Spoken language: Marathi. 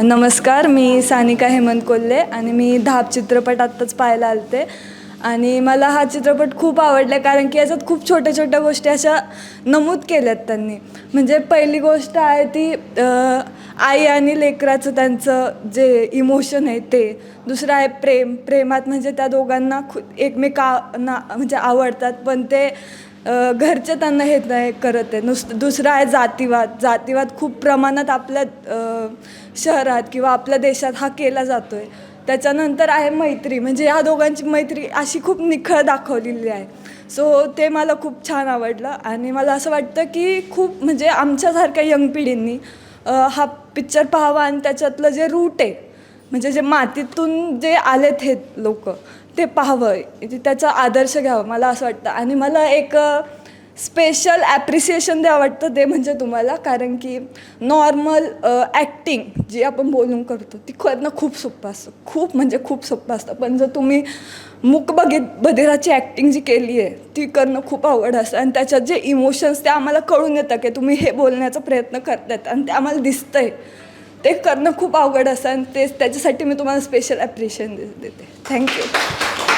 नमस्कार मी सानिका हेमंत कोल्हे आणि मी धाप चित्रपट आत्ताच पाहायला आलते. आणि मला हा चित्रपट खूप आवडला कारण की याच्यात खूप छोट्या छोट्या गोष्टी अशा नमूद केल्यात त्यांनी. म्हणजे पहिली गोष्ट आहे ती आई आणि लेकराचं त्यांचं जे इमोशन आहे ते. दुसरं आहे प्रेम. प्रेमात म्हणजे त्या दोघांना खु एकमेकांना म्हणजे आवडतात पण ते घरचे त्यांना हे नाही करत आहे. नुसतं दुसरं आहे जातीवाद. जातीवाद खूप प्रमाणात आपल्या शहरात किंवा आपल्या देशात हा केला जातो आहे त्याच्यानंतर आहे मैत्री. म्हणजे ह्या दोघांची मैत्री अशी खूप निखळ दाखवलेली आहे. सो ते मला खूप छान आवडलं आणि मला असं वाटतं की खूप म्हणजे आमच्यासारख्या यंग पिढींनी हा पिक्चर पाहावा आणि त्याच्यातलं जे रूट आहे म्हणजे जे मातीतून जे आलेत हे लोक ते पाहावं. त्याचा आदर्श घ्यावा मला असं वाटतं. आणि मला एक स्पेशल ॲप्रिसिएशन द्या वाटतं ते म्हणजे तुम्हाला. कारण की नॉर्मल ॲक्टिंग जी आपण बोलून करतो ती करणं खूप सोपं असतं. खूप म्हणजे खूप सोपं असतं. पण जर तुम्ही मूक बघित बधिराची ॲक्टिंग जी केली आहे ती करणं खूप अवघड असतं. आणि त्याच्यात जे इमोशन्स ते आम्हाला कळून येतं की तुम्ही हे बोलण्याचा प्रयत्न करतात आणि ते आम्हाला दिसतं आहे ते करणं खूप अवघड असतं आणि तेच त्याच्यासाठी मी तुम्हाला स्पेशल ॲप्रिशिएशन देते. थँक्यू